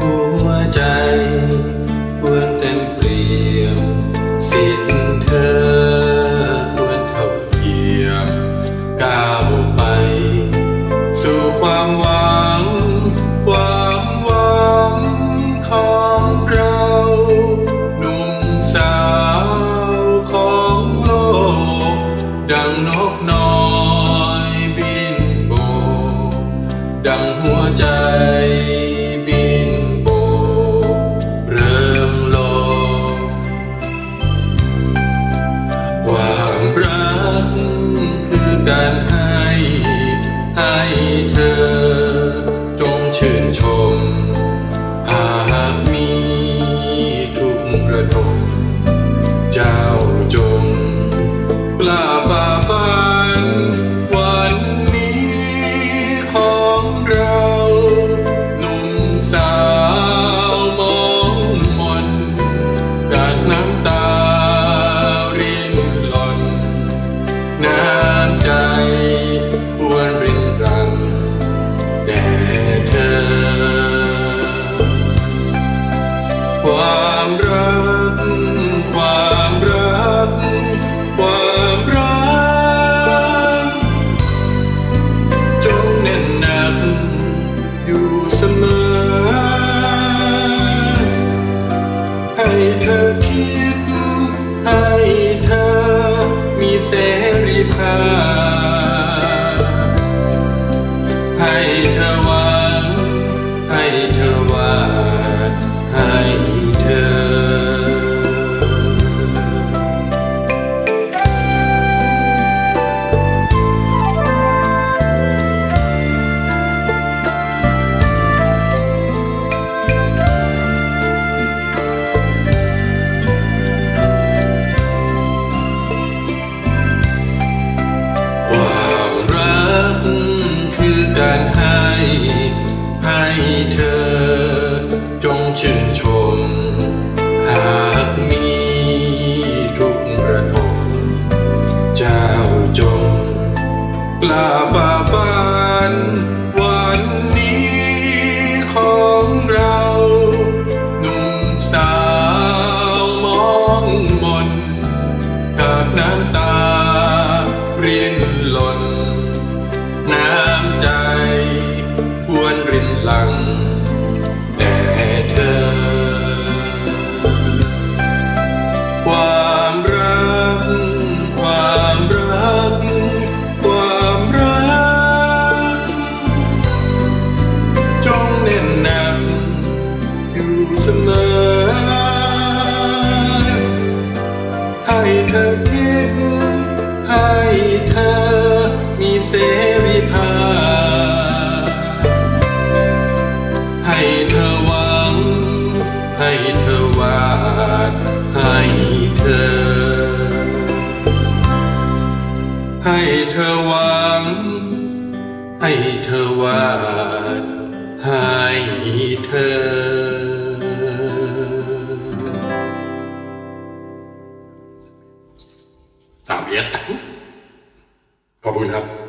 หัวใจควรเต็มเปลี่ยมสิทงเธอควรเท่าเทียมก้าวไป สู่ความหวัง ความหวังของเราหนุ่มสาวของโลก ดังนกน้ ความรัก ความรัก ความรัก จงแน่นหนักอยู่เสมอ ให้เธอคิด ให้เธอมีเสรีภาพ ล้าฝ่าฟันวันนี้ของเรา หนุ่มสาวมองมนกับน้ำตาเรียนหล่นน้ำ เธอ ให้เธอหวัง ให้เธอวาดให้เธอสามเอ็ดขอบคุณครับ